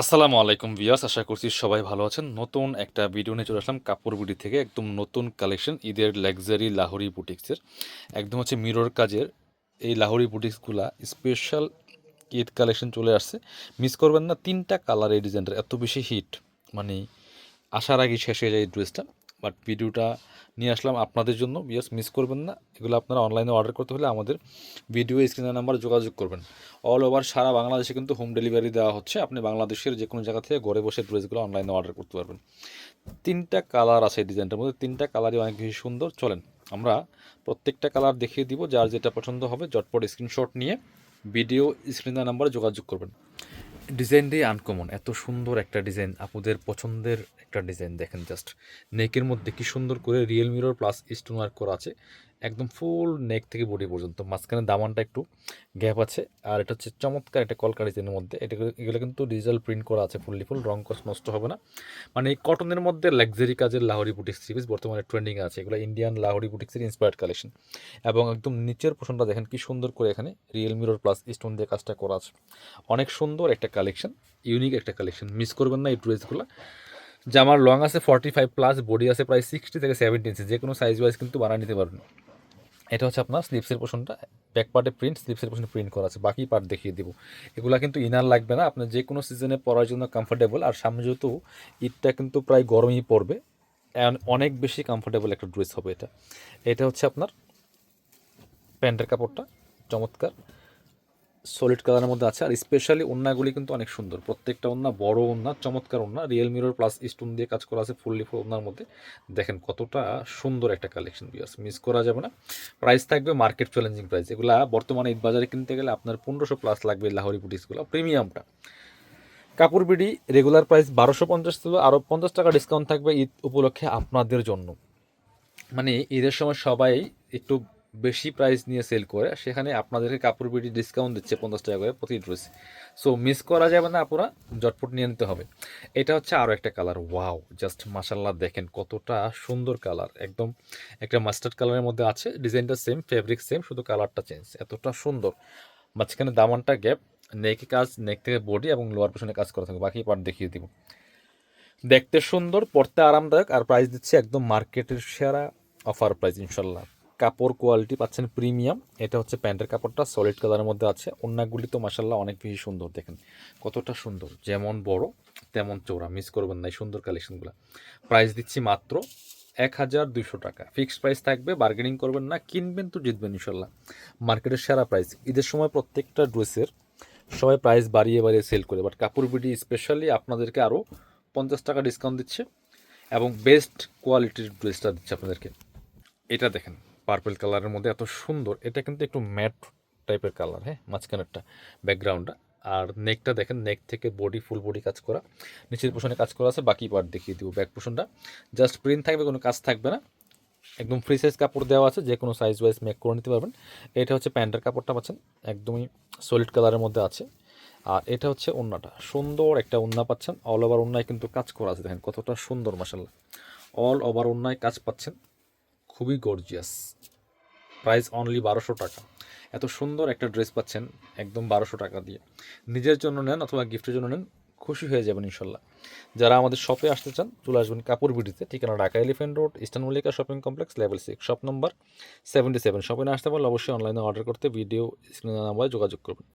আসসালামু আলাইকুম ভিয়াস আশা করছি সবাই ভালো আছেন। নতুন একটা ভিডিও নিয়ে চলে আসলাম কাপড় বুটি থেকে, একদম নতুন কালেকশন ঈদের লাক্সারি লাহোরি বুটিক্সের একদম হচ্ছে মিরর কাজের এই লাহোরি বুটিক্সগুলা স্পেশাল ঈদ কালেকশন চলে আসছে। মিস করবেন না, তিনটা কালার এই ডিজাইনটার এত বেশি হিট মানে আসার আগে শেষ হয়ে যায় এই ড্রেসটা বাট ভিডিওটা নিয়ে আসলাম আপনাদের জন্য। বিয়াস মিস করবেন না। এগুলো আপনারা অনলাইনে অর্ডার করতে হলে আমাদের ভিডিও স্ক্রিনের নাম্বার যোগাযোগ করবেন। অল ওভার সারা বাংলাদেশে কিন্তু হোম ডেলিভারি দেওয়া হচ্ছে। আপনি বাংলাদেশের যে কোনো জায়গা থেকে ঘরে বসে ড্রেসগুলো অনলাইনে অর্ডার করতে পারবেন। তিনটা কালার আছে ডিজাইনটার মধ্যে তিনটা কালারই অনেক বেশি সুন্দর। চলেন, আমরা প্রত্যেকটা কালার দেখিয়ে দিব। যার যেটা পছন্দ হবে জটপট স্ক্রিনশট নিয়ে ভিডিও স্ক্রিনের নাম্বারে যোগাযোগ করবেন। ডিজাইনটাই আনকমন এত সুন্দর একটা ডিজাইন আপুদের পছন্দের একটা ডিজাইন দেখেন জাস্ট নেকের মধ্যে কি সুন্দর করে real mirror plus stone work করা আছে। একদম ফুল নেক থেকে বডি পর্যন্ত। মাঝখানে দামানটা একটু গ্যাপ আছে। আর এটা হচ্ছে চমৎকার একটা কলকা ডিজাইনের মধ্যে। এটা এগুলো কিন্তু ডিজিটাল প্রিন্ট করা আছে ফুললি ফুল রং কস নষ্ট হবে না। মানে এই কটনের মধ্যে লাক্সারি কাজের লাহোরি বুটিক্স সিরিজ বর্তমানে ট্রেন্ডিং আছে। এগুলো ইন্ডিয়ান লাহোরি বুটিক্সের ইন্সপায়ার্ড কালেকশন এবং একদম নিচের পোষণটা দেখেন কি সুন্দর করে এখানে রিয়েল মিরর প্লাস স্টোন দিয়ে কাজটা করা আছে। অনেক সুন্দর একটা কালেকশন ইউনিক একটা কালেকশন মিস করবেন না এই ড্রেসগুলো জামার লং আছে ফর্টি ফাইভ প্লাস বডি আছে প্রায় সিক্সটি থেকে সেভেন্টি ইঞ্চি যে কোনো সাইজ ওয়াইজ কিন্তু বানিয়ে নিতে পারবেন। এটা হচ্ছে আপনার স্লিপসের পোষণটা ব্যাক পার্টে প্রিন্ট স্লিপসের পোষণে প্রিন্ট করা আছে, বাকি পার্ট দেখিয়ে দিব। এগুলো কিন্তু ইনার লাগবে না, আপনার যে কোনো সিজনে পরার জন্য কমফোর্টেবল আর সামনে যেহেতু ঈদটা কিন্তু প্রায় গরমই পড়বে অনেক বেশি কমফোর্টেবল একটা ড্রেস হবে এটা। এটা হচ্ছে আপনার প্যান্টের কাপড়টা, চমৎকার। সলিড কালারের মধ্যে আছে, আর স্পেশালি ওন্নাগুলি কিন্তু অনেক সুন্দর। প্রত্যেকটা ওন্না বড় ওন্না চমৎকার ওন্না রিয়েল মিরর প্লাস স্টোন দিয়ে কাজ করা আছে ফুললি ফুল ওন্নার মধ্যে। দেখেন কতটা সুন্দর একটা কালেকশন বিয়ার্স মিস করা যাবে না। প্রাইস থাকবে মার্কেট চ্যালেঞ্জিং প্রাইস এগুলা বর্তমানে ঈদ বাজারে কিনতে গেলে আপনার পনেরোশো প্লাস লাগবে লাহোরি বুটিসগুলো প্রিমিয়ামটা কাপড় বিডি রেগুলার প্রাইস বারোশো পঞ্চাশ ছিল আরও পঞ্চাশ টাকা ডিসকাউন্ট থাকবে ঈদ উপলক্ষে আপনাদের জন্য। মানে ঈদের সময় সবাই একটু বেশি প্রাইস নিয়ে সেল করে, সেখানে আপনাদেরকে কাপড় বিডি ডিসকাউন্ট দিচ্ছে পঞ্চাশ টাকা করে প্রতি ড্রেস সো মিস করা যাবে না আপনারা জটপট নিয়ে নিতে হবে। এটা হচ্ছে আরও একটা কালার ওয়াও জাস্ট মাসাল্লাহ দেখেন কতটা সুন্দর কালার একদম একটা মাস্টার্ড কালারের মধ্যে আছে ডিজাইনটা সেম ফেব্রিক সেম শুধু কালারটা চেঞ্জ এতটা সুন্দর। মাঝখানে দামানটা গ্যাপ নেকে কাজ নেক থেকে বডি এবং লোয়ার পেছনে কাজ করা থাকে বাকি পার্ট দেখিয়ে দিব। দেখতে সুন্দর, পড়তে আরামদায়ক, আর প্রাইস দিচ্ছে একদম মার্কেটের সেরা অফার প্রাইস ইনশাল্লাহ কাপড় কোয়ালিটি পাচ্ছেন প্রিমিয়াম এটা হচ্ছে প্যান্টের কাপড়টা সলিড কালারের মধ্যে আছে। অন্যগুলি তো মাসাল্লাহ অনেক বেশি সুন্দর, দেখেন। কতটা সুন্দর, যেমন বড়, তেমন চৌড়া মিস করবেন না এই সুন্দর কালেকশনগুলো প্রাইস দিচ্ছি মাত্র এক হাজার দুশো টাকা। ফিক্সড প্রাইস থাকবে বার্গেনিং করবেন না, কিনবেন তো জিতবেন ইনশাল্লাহ মার্কেটের সেরা প্রাইস ঈদের সময় প্রত্যেকটা ড্রেসের সবাই প্রাইস বাড়িয়ে বাড়িয়ে সেল করে। বাট কাপড় বিডি স্পেশালি আপনাদেরকে আরও পঞ্চাশ টাকা ডিসকাউন্ট দিচ্ছে এবং বেস্ট কোয়ালিটির ড্রেসটা দিচ্ছে আপনাদেরকে। এটা দেখেন। পার্পল কালারের মধ্যে এত সুন্দর। এটা কিন্তু একটু ম্যাট টাইপের কালার হ্যাঁ? মাঝখানেরটা ব্যাকগ্রাউন্ডটা আর নেকটা দেখেন নেক থেকে বডি ফুল বডি কাজ করা। নিচের পোষণে কাজ করা আছে, বাকি পার্ট দেখিয়ে দিব ব্যাক পোষণটা জাস্ট প্রিন্ট থাকবে, কোনো কাজ থাকবে না। একদম ফ্রি সাইজ কাপড় দেওয়া আছে, যে কোনো সাইজ ওয়াইজ মেক করে নিতে পারবেন। এটা হচ্ছে প্যান্টের কাপড়টা পাচ্ছেন, একদমই সলিড কালারের মধ্যে আছে। আর এটা হচ্ছে ওন্নাটা। সুন্দর একটা ওন্না পাচ্ছেন অল ওভার ওন্নায় কিন্তু কাজ করা আছে। দেখেন কতটা সুন্দর মাসাল্লাহ অল ওভার ওন্নায় কাজ পাচ্ছেন। খুবই গর্জিয়াস প্রাইস অনলি বারোশো টাকা। এত সুন্দর একটা ড্রেস পাচ্ছেন একদম বারোশো টাকা দিয়ে। নিজের জন্য নেন অথবা গিফটের জন্য নেন, খুশি হয়ে যাবেন ইনশাল্লাহ। যারা আমাদের শপে আসতে চান, চলে আসবেন কাপড় বিডিতে, ঠিকানা Dhaka elephant road, eastern Mallika shopping complex, level six, shop number seventy seven. শপে না আসতে পারলে অবশ্যই অনলাইনে অর্ডার করতে ভিডিও স্ক্রিনে নাম্বারে যোগাযোগ করবেন।